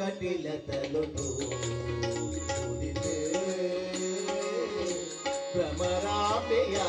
కటిలతలుతో భ్రమరాపయా